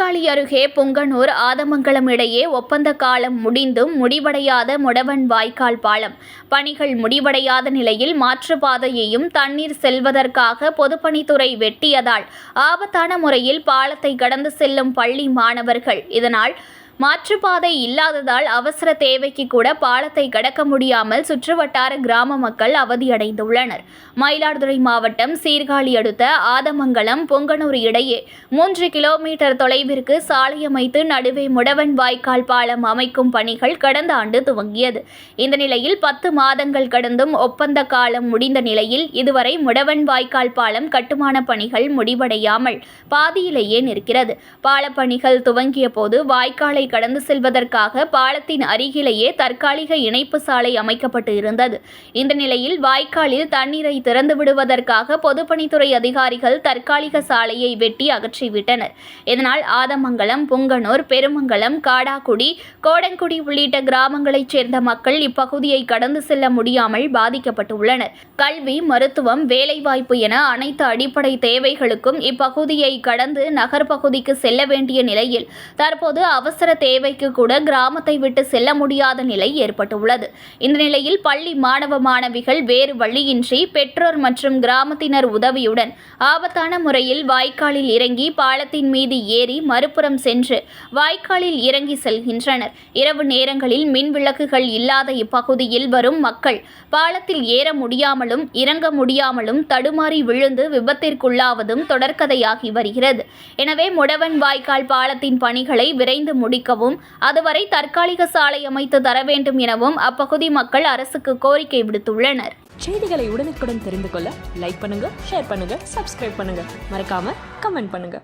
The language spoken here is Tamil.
அருகே புங்கனூர் ஆதமங்கலம் இடையே ஒப்பந்த காலம் முடிந்தும் முடிவடையாத முடவன் வாய்க்கால் பாலம். பணிகள் முடிவடையாத நிலையில் மாற்றுப்பாதையையும் தண்ணீர் செல்வதற்காக பொதுப்பணித்துறை வெட்டியதால் ஆபத்தான முறையில் பாலத்தை கடந்து செல்லும் பள்ளி மாணவர்கள். இதனால் மாற்றுப்பாதை இல்லாததால் அவசர தேவைக்கு கூட பாலத்தை கடக்க முடியாமல் சுற்றுவட்டார கிராம மக்கள் அவதியடைந்துள்ளனர். மயிலாடுதுறை மாவட்டம் சீர்காழி அடுத்த ஆதமங்கலம் பொங்கனூர் இடையே மூன்று கிலோமீட்டர் தொலைவிற்கு சாலை அமைத்து நடுவே முடவன் வாய்க்கால் பாலம் அமைக்கும் பணிகள் கடந்த ஆண்டு துவங்கியது. இந்த நிலையில் பத்து மாதங்கள் கடந்தும் ஒப்பந்த காலம் முடிந்த நிலையில் இதுவரை முடவன் வாய்க்கால் பாலம் கட்டுமான பணிகள் முடிவடையாமல் பாதியிலேயே நிற்கிறது. பாலப்பணிகள் துவங்கிய போது வாய்க்காலை கடந்து செல்வதற்காக பாலத்தின் அருகிலேயே தற்காலிக இணைப்பு சாலை அமைக்கப்பட்டு இருந்தது. இந்த நிலையில் வாய்க்காலில் தண்ணீரை திறந்து விடுவதற்காக பொதுப்பணித்துறை அதிகாரிகள் தற்காலிக சாலையை வெட்டி அகற்றிவிட்டனர். இதனால் ஆதமங்கலம் புங்கனூர் பெருமங்கலம் காடாக்குடி கோடங்குடி உள்ளிட்ட கிராமங்களைச் சேர்ந்த மக்கள் இப்பகுதியை கடந்து செல்ல முடியாமல் பாதிக்கப்பட்டுள்ளனர். கல்வி மருத்துவம் வேலைவாய்ப்பு என அனைத்து அடிப்படை தேவைகளுக்கும் இப்பகுதியை கடந்து நகர்ப்பகுதிக்கு செல்ல வேண்டிய நிலையில் தற்போது அவசர தேவைக்கு கூட கிராமத்தை விட்டு செல்ல முடியாத நிலை ஏற்பட்டுள்ளது. இந்த நிலையில் பள்ளி மாணவ மாணவிகள் வேறு வழியின்றி பெற்றோர் மற்றும் கிராமத்தினர் உதவியுடன் ஆபத்தான முறையில் வாய்க்காலில் இறங்கி பாலத்தின் மீது ஏறி மறுபுறம் சென்று வாய்க்காலில் இறங்கி செல்கின்றனர். இரவு நேரங்களில் மின் விளக்குகள் இல்லாத இப்பகுதியில் வரும் மக்கள் பாலத்தில் ஏற முடியாமலும் இறங்க முடியாமலும் தடுமாறி விழுந்து விபத்திற்குள்ளாவதும் தொடர்கதையாகி வருகிறது. எனவே முடவன் வாய்க்கால் பாலத்தின் பணிகளை விரைந்து முடிக்கவும் அதுவரை தற்காலிக சாலை அமைத்து தர வேண்டும் எனவும் அப்பகுதி மக்கள் அரசுக்கு கோரிக்கை விடுத்துள்ளனர். செய்திகளை உடனுக்குடன் தெரிந்து கொள்ள லைக் பண்ணுங்க ஷேர் பண்ணுங்க சப்ஸ்கிரைப் பண்ணுங்க. மறக்காம கமெண்ட் பண்ணுங்க.